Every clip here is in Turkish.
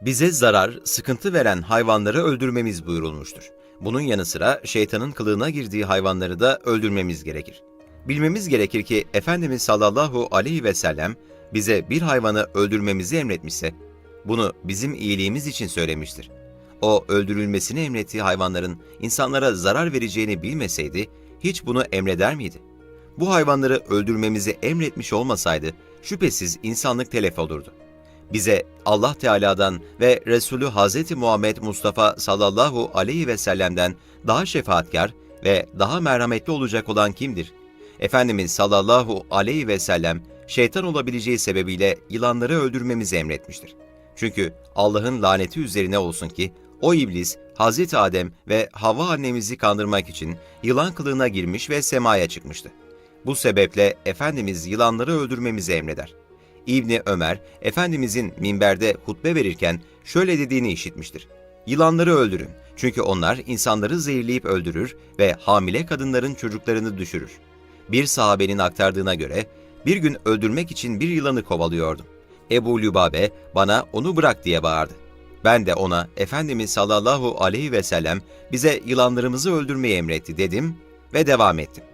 Bize zarar, sıkıntı veren hayvanları öldürmemiz buyurulmuştur. Bunun yanı sıra şeytanın kılığına girdiği hayvanları da öldürmemiz gerekir. Bilmemiz gerekir ki Efendimiz sallallahu aleyhi ve sellem bize bir hayvanı öldürmemizi emretmişse, bunu bizim iyiliğimiz için söylemiştir. O öldürülmesini emrettiği hayvanların insanlara zarar vereceğini bilmeseydi hiç bunu emreder miydi? Bu hayvanları öldürmemizi emretmiş olmasaydı şüphesiz insanlık telef olurdu. Bize Allah Teala'dan ve Resulü Hz. Muhammed Mustafa sallallahu aleyhi ve sellem'den daha şefaatkar ve daha merhametli olacak olan kimdir? Efendimiz sallallahu aleyhi ve sellem şeytan olabileceği sebebiyle yılanları öldürmemizi emretmiştir. Çünkü Allah'ın laneti üzerine olsun ki o iblis Hz. Adem ve Havva annemizi kandırmak için yılan kılığına girmiş ve semaya çıkmıştı. Bu sebeple Efendimiz yılanları öldürmemizi emreder. İbni Ömer, Efendimizin minberde hutbe verirken şöyle dediğini işitmiştir. Yılanları öldürün çünkü onlar insanları zehirleyip öldürür ve hamile kadınların çocuklarını düşürür. Bir sahabenin aktardığına göre bir gün öldürmek için bir yılanı kovalıyordum. Ebu Lübabe bana onu bırak diye bağırdı. Ben de ona Efendimiz sallallahu aleyhi ve sellem bize yılanlarımızı öldürmeyi emretti dedim ve devam ettim.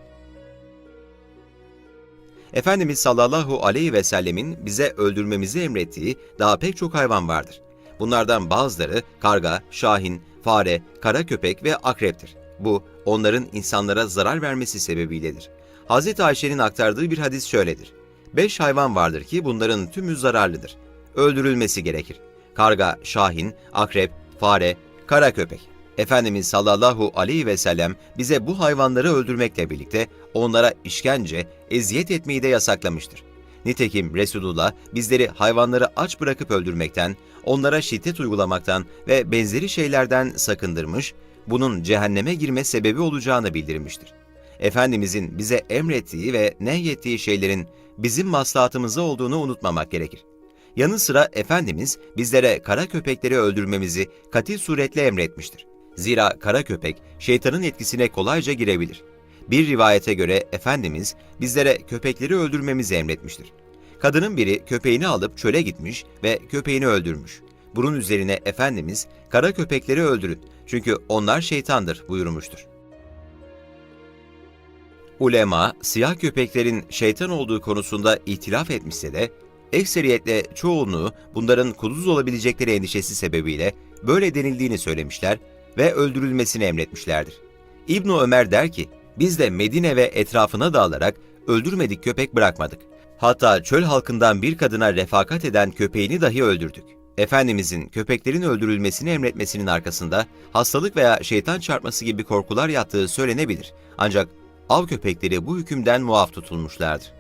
Efendimiz sallallahu aleyhi ve sellemin bize öldürmemizi emrettiği daha pek çok hayvan vardır. Bunlardan bazıları karga, şahin, fare, kara köpek ve akreptir. Bu, onların insanlara zarar vermesi sebebiyledir. Hz. Ayşe'nin aktardığı bir hadis şöyledir. Beş hayvan vardır ki bunların tümü zararlıdır. Öldürülmesi gerekir. Karga, şahin, akrep, fare, kara köpek. Efendimiz sallallahu aleyhi ve sellem bize bu hayvanları öldürmekle birlikte onlara işkence, eziyet etmeyi de yasaklamıştır. Nitekim Resulullah bizleri hayvanları aç bırakıp öldürmekten, onlara şiddet uygulamaktan ve benzeri şeylerden sakındırmış, bunun cehenneme girme sebebi olacağını bildirmiştir. Efendimizin bize emrettiği ve nehyettiği şeylerin bizim maslahatımıza olduğunu unutmamak gerekir. Yanı sıra Efendimiz bizlere kara köpekleri öldürmemizi katil suretle emretmiştir. Zira kara köpek şeytanın etkisine kolayca girebilir. Bir rivayete göre Efendimiz bizlere köpekleri öldürmemizi emretmiştir. Kadının biri köpeğini alıp çöle gitmiş ve köpeğini öldürmüş. Bunun üzerine Efendimiz kara köpekleri öldürün çünkü onlar şeytandır buyurmuştur. Ulema, siyah köpeklerin şeytan olduğu konusunda ihtilaf etmişse de, ekseriyetle çoğunluğu bunların kuduz olabilecekleri endişesi sebebiyle böyle denildiğini söylemişler ve öldürülmesini emretmişlerdir. İbn Ömer der ki, biz de Medine ve etrafına dağılarak öldürmedik köpek bırakmadık. Hatta çöl halkından bir kadına refakat eden köpeğini dahi öldürdük. Efendimizin köpeklerin öldürülmesini emretmesinin arkasında hastalık veya şeytan çarpması gibi korkular yattığı söylenebilir. Ancak av köpekleri bu hükümden muaf tutulmuşlardır.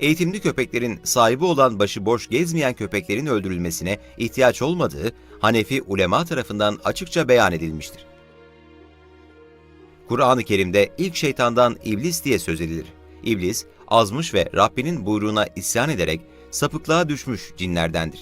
Eğitimli köpeklerin sahibi olan başıboş gezmeyen köpeklerin öldürülmesine ihtiyaç olmadığı Hanefi ulema tarafından açıkça beyan edilmiştir. Kur'an-ı Kerim'de ilk şeytandan iblis diye söz edilir. İblis, azmış ve Rabbinin buyruğuna isyan ederek sapıklığa düşmüş cinlerdendir.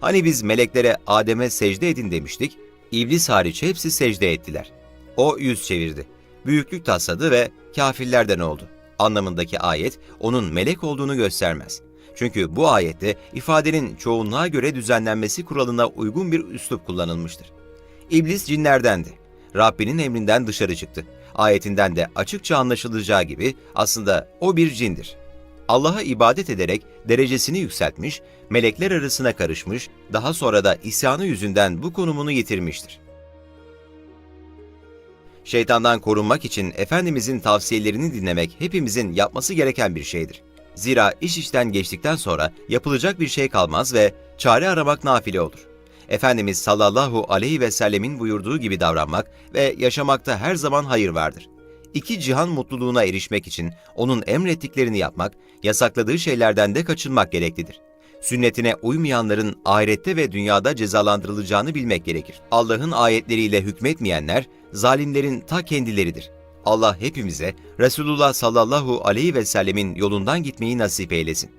Hani biz meleklere Adem'e secde edin demiştik, iblis hariç hepsi secde ettiler. O yüz çevirdi. Büyüklük tasladı ve kafirlerden oldu. Anlamındaki ayet onun melek olduğunu göstermez. Çünkü bu ayette ifadenin çoğunluğa göre düzenlenmesi kuralına uygun bir üslup kullanılmıştır. İblis cinlerdendi. Rabbinin emrinden dışarı çıktı. Ayetinden de açıkça anlaşılacağı gibi aslında o bir cindir. Allah'a ibadet ederek derecesini yükseltmiş, melekler arasına karışmış, daha sonra da isyanı yüzünden bu konumunu yitirmiştir. Şeytandan korunmak için Efendimizin tavsiyelerini dinlemek hepimizin yapması gereken bir şeydir. Zira iş işten geçtikten sonra yapılacak bir şey kalmaz ve çare aramak nafile olur. Efendimiz sallallahu aleyhi ve sellemin buyurduğu gibi davranmak ve yaşamakta her zaman hayır vardır. İki cihan mutluluğuna erişmek için onun emrettiklerini yapmak, yasakladığı şeylerden de kaçınmak gereklidir. Sünnetine uymayanların ahirette ve dünyada cezalandırılacağını bilmek gerekir. Allah'ın ayetleriyle hükmetmeyenler, zalimlerin ta kendileridir. Allah hepimize Resulullah sallallahu aleyhi ve sellemin yolundan gitmeyi nasip eylesin.